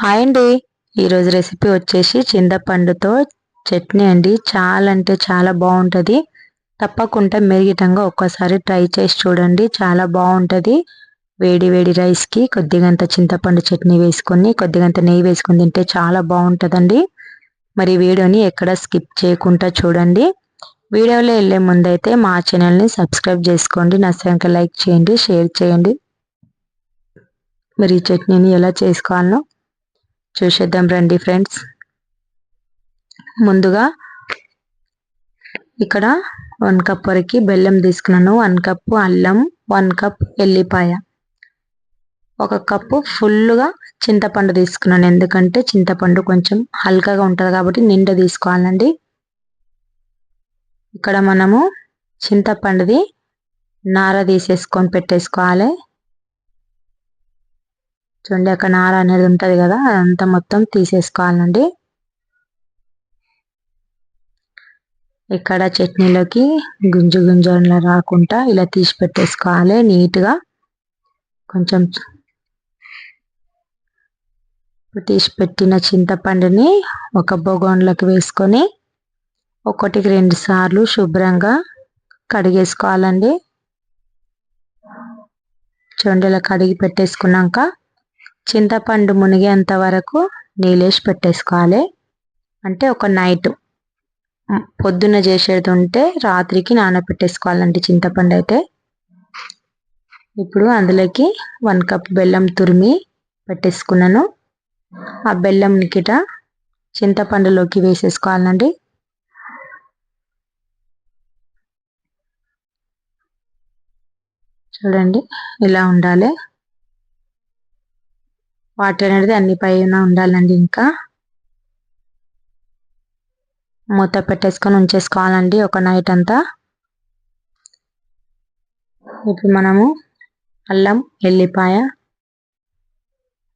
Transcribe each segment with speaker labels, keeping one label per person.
Speaker 1: Hi అండి. ఈరోజు recipe వచ్చేసి చింతపండుతో చట్నీ అండి. చాలా అంటే చాలా బాగుంటుంది. తప్పకుండా మెరిగిటంగా ఒక్కసారి ట్రై చేసి చూడండి. చాలా బాగుంటుంది. వేడి వేడి రైస్కి కొద్దిగంత చింతపండు చట్నీ వేసుకొని కొద్దిగంత నెయ్యి వేసుకొని తింటే చాలా బాగుంటుందండి. మరి వీడియోని ఎక్కడ స్కిప్ చేయకుండా చూడండి. వీడియోలో వెళ్ళే ముందైతే మా ఛానల్ని సబ్స్క్రైబ్ చేసుకోండి. నచ్చినాక లైక్ చేయండి షేర్ చేయండి. మరి ఈ చట్నీని ఎలా చేసుకోవాలనో చూసేద్దాం రండి ఫ్రెండ్స్. ముందుగా ఇక్కడ వన్ కప్ వరకు బెల్లం తీసుకున్నాను. వన్ కప్ అల్లం వన్ కప్ ఎల్లిపాయ. ఒక కప్పు ఫుల్గా చింతపండు తీసుకున్నాను. ఎందుకంటే చింతపండు కొంచెం హల్కగా ఉంటుంది కాబట్టి నిండా తీసుకోవాలండి. ఇక్కడ మనము చింతపండుది నార తీసేసుకొని పెట్టేసుకోవాలి. చూడండి అక్కడ నార అనేది ఉంటుంది కదా అదంతా మొత్తం తీసేసుకోవాలండి. ఇక్కడ చట్నీలోకి గుంజు గుంజు రాకుండా ఇలా తీసి పెట్టేసుకోవాలి నీట్గా. కొంచెం తీసి పెట్టిన చింతపండుని ఒక బొగోన్లోకి వేసుకొని ఒకటికి రెండు సార్లు శుభ్రంగా కడిగేసుకోవాలండి. చూడండి ఇలా కడిగి పెట్టేసుకున్నాక చింతపండు మునిగేంత వరకు నీళ్ళేసి పెట్టేసుకోవాలి. అంటే ఒక నైట్ పొద్దున్న చేసేది ఉంటే రాత్రికి నానబెట్టేసుకోవాలండి చింతపండు అయితే. ఇప్పుడు అందులోకి వన్ కప్ బెల్లం తురిమి పెట్టేసుకున్నాను. ఆ బెల్లం నికిట చింతపండులోకి వేసేసుకోవాలండి. చూడండి ఇలా ఉండాలి. వాటర్ అనేది అన్ని పైన ఉండాలండి ఇంకా. మూత పెట్టేసుకొని ఉంచేసుకోవాలండి ఒక నైట్ అంతా. ఇప్పుడు మనము అల్లం ఎల్లిపాయ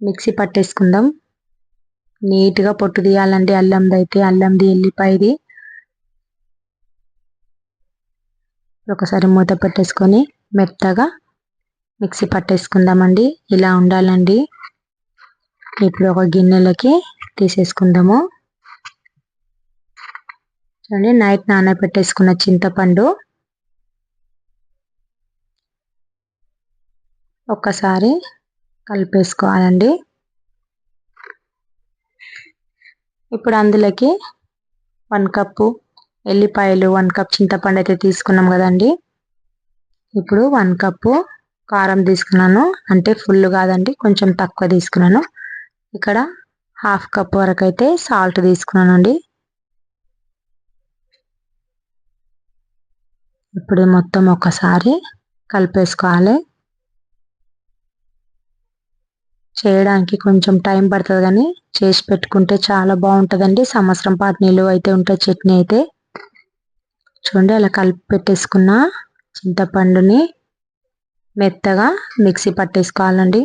Speaker 1: మిక్సీ పట్టేసుకుందాం. నీట్గా పొట్టు తీయాలండి అల్లంది అయితే అల్లంది ఎల్లిపాయది. ఒకసారి మూత పెట్టేసుకొని మెత్తగా మిక్సీ పట్టేసుకుందామండి. ఇలా ఉండాలండి. ఇప్పుడు ఒక గిన్నెలకి తీసేసుకుందాము. చూడండి నైట్ నానబెట్టేసుకున్న చింతపండు. ఒక్కసారి కలిపేసుకోవాలండి. ఇప్పుడు అందులోకి వన్ కప్పు ఎల్లిపాయలు వన్ కప్ చింతపండు అయితే తీసుకున్నాం కదండి. ఇప్పుడు వన్ కప్పు కారం తీసుకున్నాను. అంటే ఫుల్ కాదండి కొంచెం తక్కువ తీసుకున్నాను. ఇక్కడ హాఫ్ కప్ వరకు అయితే సాల్ట్ తీసుకున్నానండి. ఇప్పుడు మొత్తం ఒకసారి కలిపేసుకోవాలి. చేయడానికి కొంచెం టైం పడుతుంది కానీ చేసి పెట్టుకుంటే చాలా బాగుంటుందండి. సంవత్సరం పాటు నిలువ అయితే ఉంటుంది చట్నీ అయితే. చూడండి అలా కలిపి పెట్టేసుకున్న చింతపండుని మెత్తగా మిక్సీ పట్టేసుకోవాలండి.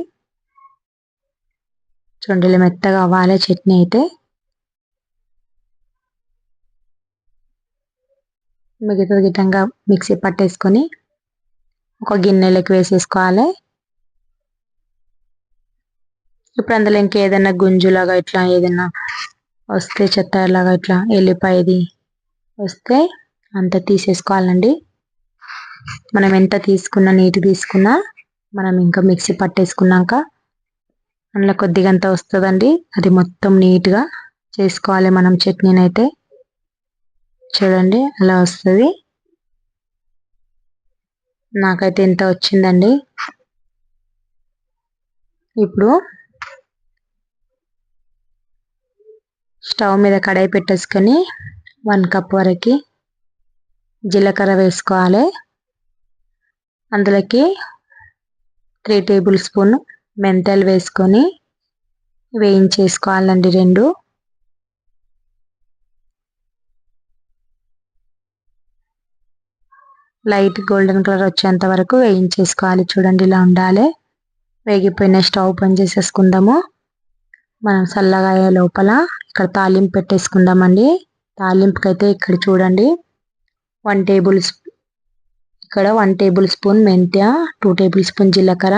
Speaker 1: చూడండి మెత్తగా అవ్వాలి చట్నీ అయితే. మిగతా గిట్టంగా మిక్సీ పట్టేసుకొని ఒక గిన్నెలోకి వేసేసుకోవాలి. ఇప్పుడు అందులో ఇంకేదైనా గుంజులాగా ఇట్లా ఏదైనా వస్తే చెత్తలాగా ఇట్లా ఎల్లిపాయది వస్తే అంత తీసేసుకోవాలండి. మనం ఎంత తీసుకున్నా నీటి తీసుకున్నా మనం ఇంకా మిక్సీ పట్టేసుకున్నాక అందులో కొద్దిగా అంత వస్తుందండి. అది మొత్తం నీట్గా చేసుకోవాలి మనం చట్నీని అయితే చూడండి అలా వస్తుంది. నాకైతే ఎంత వచ్చిందండి. ఇప్పుడు స్టవ్ మీద కడాయి పెట్టేసుకొని వన్ కప్ వరకు జీలకర్ర వేసుకోవాలి. అందులోకి త్రీ టేబుల్ స్పూన్ మెంతలు వేసుకొని వేయించేసుకోవాలండి రెండు. లైట్ గోల్డెన్ కలర్ వచ్చేంత వరకు వేయించేసుకోవాలి. చూడండి ఇలా ఉండాలి. వేగిపోయిన స్టవ్ పని చేసేసుకుందాము. మనం చల్లగా అయ్యే లోపల ఇక్కడ తాలింపు పెట్టేసుకుందామండి. తాలింపుకైతే ఇక్కడ చూడండి. వన్ టేబుల్ ఇక్కడ వన్ టేబుల్ స్పూన్ మెంత్య టూ టేబుల్ స్పూన్ జీలకర్ర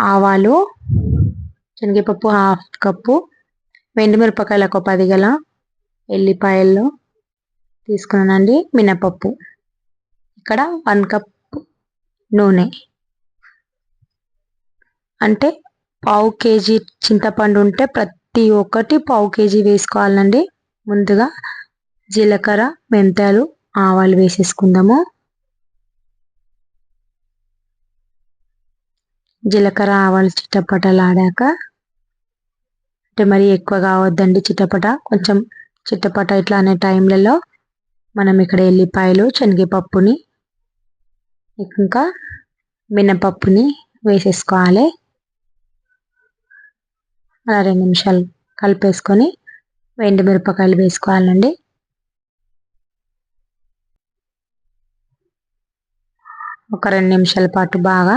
Speaker 1: ఆవాలు శనగపప్పు హాఫ్ కప్పు మిరపకాయలు ఒక పది గల ఎల్లిపాయలు తీసుకున్నానండి మినపప్పు. ఇక్కడ వన్ కప్ నూనె. అంటే పావు కేజీ చింతపండు ఉంటే ప్రతి ఒక్కటి పావు కేజీ వేసుకోవాలండి. ముందుగా జీలకర్ర మెంతాలు ఆవాలు వేసేసుకుందాము. జీలకర్ర ఆవాలు చిట్టపటలాడాక అంటే మరి ఎక్కువ కావద్దండి చిట్టపట కొంచెం చిట్టపట ఇట్లా అనే టైంలలో మనం ఇక్కడ ఎల్లిపాయలు శనగపప్పుని ఇంకా మినపప్పుని వేసేసుకోవాలి. అలా రెండు నిమిషాలు కలిపేసుకొని వెండి మిరపకాయలు వేసుకోవాలండి. ఒక రెండు నిమిషాల పాటు బాగా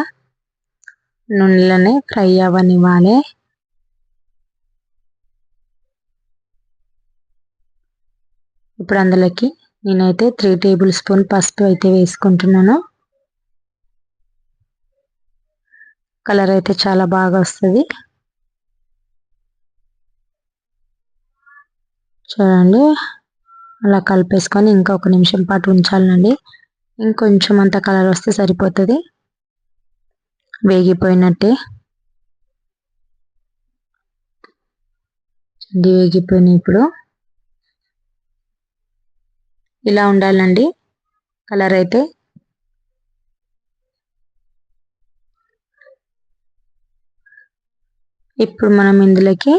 Speaker 1: నూనెలోనే ఫ్రై అవ్వనివ్వాలి ఇప్పుడు అందులోకి నేనైతే త్రీ టేబుల్ స్పూన్ పసుపు అయితే వేసుకుంటున్నాను. కలర్ అయితే చాలా బాగా వస్తుంది. చూడండి అలా కలిపేసుకొని ఇంకా ఒక నిమిషం పాటు ఉంచాలండి. ఇంకొంచెం అంత కలర్ వస్తే సరిపోతుంది. వేగిపోయినట్టే. వేగిపోయినాయి ఇప్పుడు. ఇలా ఉండాలండి. కలర్ అయితే. ఇప్పుడు మనం ఇందులోకి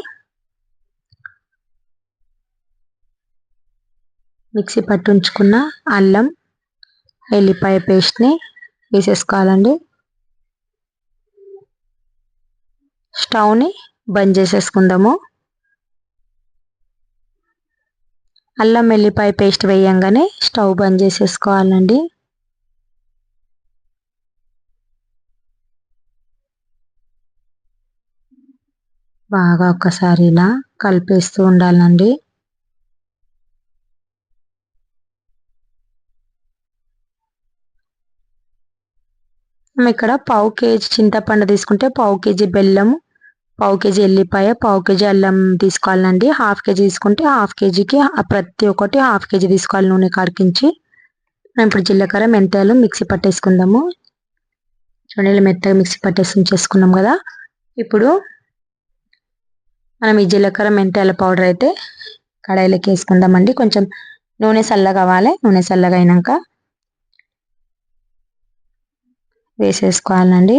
Speaker 1: మిక్సీ పట్టుంచుకున్న అల్లం ఎల్లిపాయ పేస్ట్ని వేసేసుకోవాలండి. స్టవ్ని బంద్ చేసేసుకుందాము. అల్లం ఎల్లిపాయ పేస్ట్ వేయంగానే స్టవ్ బంద్ చేసేసుకోవాలండి. బాగా ఒకసారి ఇలా కలిపేస్తూ ఉండాలండి. ఇక్కడ పావు కేజీ చింతపండు తీసుకుంటే పావు కేజీ బెల్లం పావు కేజీ ఎల్లిపాయ పావు కేజీ అల్లం తీసుకోవాలండి. హాఫ్ కేజీ తీసుకుంటే హాఫ్ కేజీకి ప్రతి ఒక్కటి హాఫ్ కేజీ తీసుకోవాలి నూనె కాడికించి ఇప్పుడు జీలకర్ర మెంతాలు మిక్సీ పట్టేసుకుందాము. చూడండి మెత్తగా మిక్సీ పట్టేసి ఉంచేసుకున్నాం కదా. ఇప్పుడు మనం ఈ జీలకర్ర మెంతాల పౌడర్ అయితే కడాయిలోకి వేసుకుందామండి. కొంచెం నూనె చల్లగా కావాలి నూనె చల్లగా అయినాక వేసేసుకోవాలండి.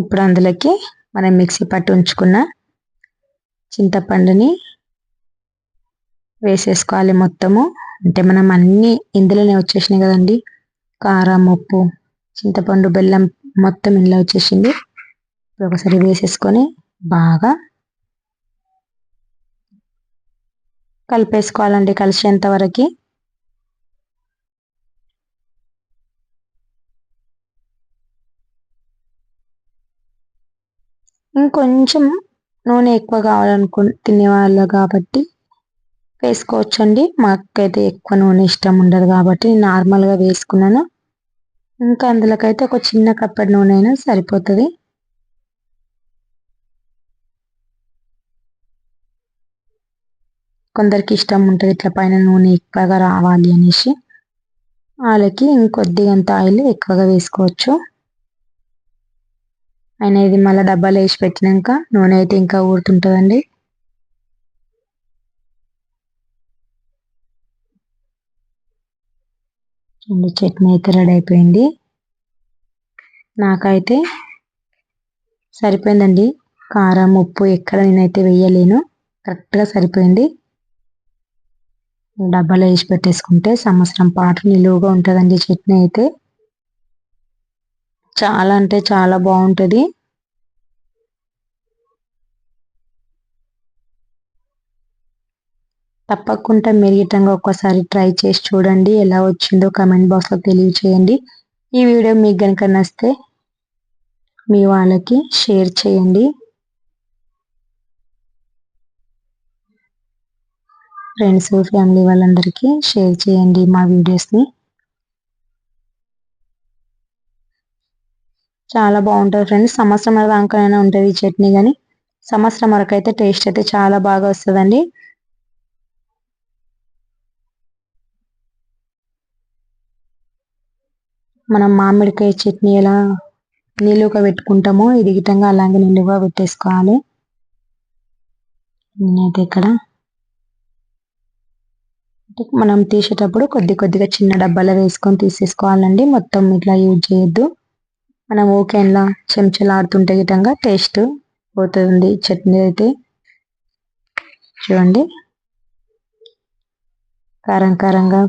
Speaker 1: ఇప్పుడు అందులోకి మనం మిక్సీ పట్టు ఉంచుకున్న చింతపండుని వేసేసుకోవాలి మొత్తము. అంటే మనం అన్నీ ఇందులోనే వచ్చేసినాయి కదండి. కారం ఉప్పు చింతపండు బెల్లం మొత్తం ఇందులో వచ్చేసింది. ఒకసారి వేసేసుకొని బాగా కలిపేసుకోవాలండి. కలిసేంత వరకు ఇంకొంచెం నూనె ఎక్కువ కావాలనుకు తినేవాళ్ళు కాబట్టి వేసుకోవచ్చండి. మాకైతే ఎక్కువ నూనె ఇష్టం ఉండదు కాబట్టి నార్మల్గా వేసుకున్నాను. ఇంకా అందులోకైతే ఒక చిన్న కప్పటి నూనె అయినా సరిపోతుంది. కొందరికి ఇష్టం ఉంటుంది ఇట్లా పైన నూనె ఎక్కువగా రావాలి అనేసి. వాళ్ళకి ఇంకొద్దిగంత ఆయిల్ ఎక్కువగా వేసుకోవచ్చు. ఆయన ఇది మళ్ళీ డబ్బాలు వేసి పెట్టినాక నూనె అయితే ఇంకా ఊరుతుంటుందండి. చట్నీ అయితే రెడీ అయిపోయింది. నాకైతే సరిపోయిందండి. కారం ఉప్పు ఎక్కడ నేనైతే వేయలేను. కరెక్ట్గా సరిపోయింది. డబ్బాలో వేసి పెట్టేసుకుంటే సంవత్సరం పాటు నిలువుగా ఉంటుందండి చట్నీ అయితే. చాలా అంటే చాలా బాగుంటుంది. తప్పకుండా మెరిగిటంగా ఒక్కసారి ట్రై చేసి చూడండి. ఎలా వచ్చిందో కమెంట్ బాక్స్లో తెలియచేయండి. ఈ వీడియో మీకు కనుక నచ్చితే మీ వాళ్ళకి షేర్ చేయండి. ఫ్రెండ్స్ ఫ్యామిలీ వాళ్ళందరికీ షేర్ చేయండి మా వీడియోస్ని. చాలా బాగుంటుంది ఫ్రెండ్స్. సంవత్సరం దాకానైనా ఉంటుంది ఈ చట్నీ కానీ. సంవత్సరం వరకు అయితే టేస్ట్ అయితే చాలా బాగా వస్తుందండి. మనం మామిడికాయ చట్నీ ఎలా నిలువుగా పెట్టుకుంటామో ఇది గిటంగా అలాగే నిలువుగా పెట్టేసుకోవాలి. నేనైతే ఇక్కడ మనం తీసేటప్పుడు కొద్ది కొద్దిగా చిన్న డబ్బాలో వేసుకొని తీసేసుకోవాలండి. మొత్తం ఇట్లా యూజ్ చేయొద్దు. మనం ఓకేలా చెంచలాడుతుంటే గిటంగా టేస్ట్ పోతుంది చట్నీ అయితే. చూడండి. కారం కారంగా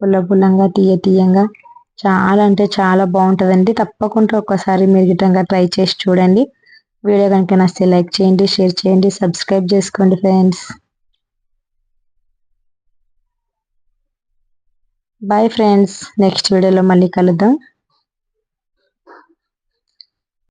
Speaker 1: పుల్ల పుల్లంగా తీయ తీయంగా చాలా అంటే చాలా బాగుంటుందండి. తప్పకుండా ఒక్కసారి మీరు గిట్టంగా ట్రై చేసి చూడండి. వీడియో కనుక నచ్చితే లైక్ చేయండి షేర్ చేయండి సబ్స్క్రైబ్ చేసుకోండి ఫ్రెండ్స్. Bye friends. నెక్స్ట్ వీడియోలో మళ్ళీ కలుద్దాం.